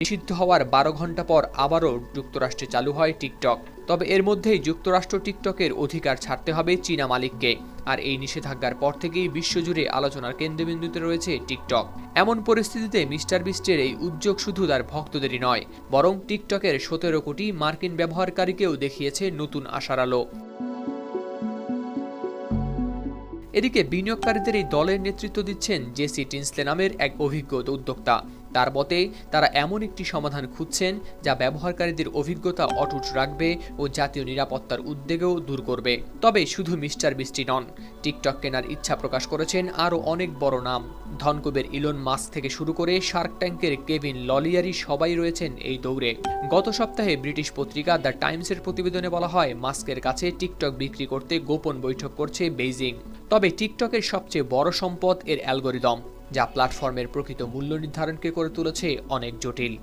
নিষিদ্ধ হওয়ার বারো ঘণ্টা পর আবারও যুক্তরাষ্ট্রে চালু হয় টিকটক। তবে এর মধ্যেই যুক্তরাষ্ট্র টিকটকের অধিকার ছাড়তে হবে চীনা মালিককে। আর এই নিষেধাজ্ঞার পর থেকেই বিশ্বজুড়ে আলোচনার কেন্দ্রবিন্দুতে রয়েছে টিকটক। এমন পরিস্থিতিতে মিস্টার বিস্টের এই উদ্যোগ শুধু তার ভক্তদেরই নয়, বরং টিকটকের সতেরো কোটি মার্কিন ব্যবহারকারীকেও দেখিয়েছে নতুন আশার আলো। এদিকে বিনিয়োগকারীদের এই দলের নেতৃত্ব দিচ্ছেন জেসি টিনসলে নামের এক অভিজ্ঞ উদ্যোক্তা। তার মতে তারা এমন একটি সমাধান খুঁজছেন যা ব্যবহারকারীদের অভিজ্ঞতা অটুট রাখবে ও জাতীয় নিরাপত্তার উদ্বেগও দূর করবে। তবে শুধু মিস্টার বৃষ্টি নন, টিকটক কেনার ইচ্ছা প্রকাশ করেছেন আরও অনেক বড় নাম। ধনকুবের ইলন মাস্ক থেকে শুরু করে শার্ক ট্যাঙ্কের কেভিন ললিয়ারি সবাই রয়েছেন এই দৌড়ে। গত সপ্তাহে ব্রিটিশ পত্রিকা দ্য টাইমসের প্রতিবেদনে বলা হয়, মাস্কের কাছে টিকটক বিক্রি করতে গোপন বৈঠক করছে বেইজিং। তবে টিকটকের সবচেয়ে বড় সম্পদ এর অ্যালগোরিদম। যা প্ল্যাটফর্মের প্রকৃত মূল্য নির্ধারণকে করে তুলেছে অনেক জটিল।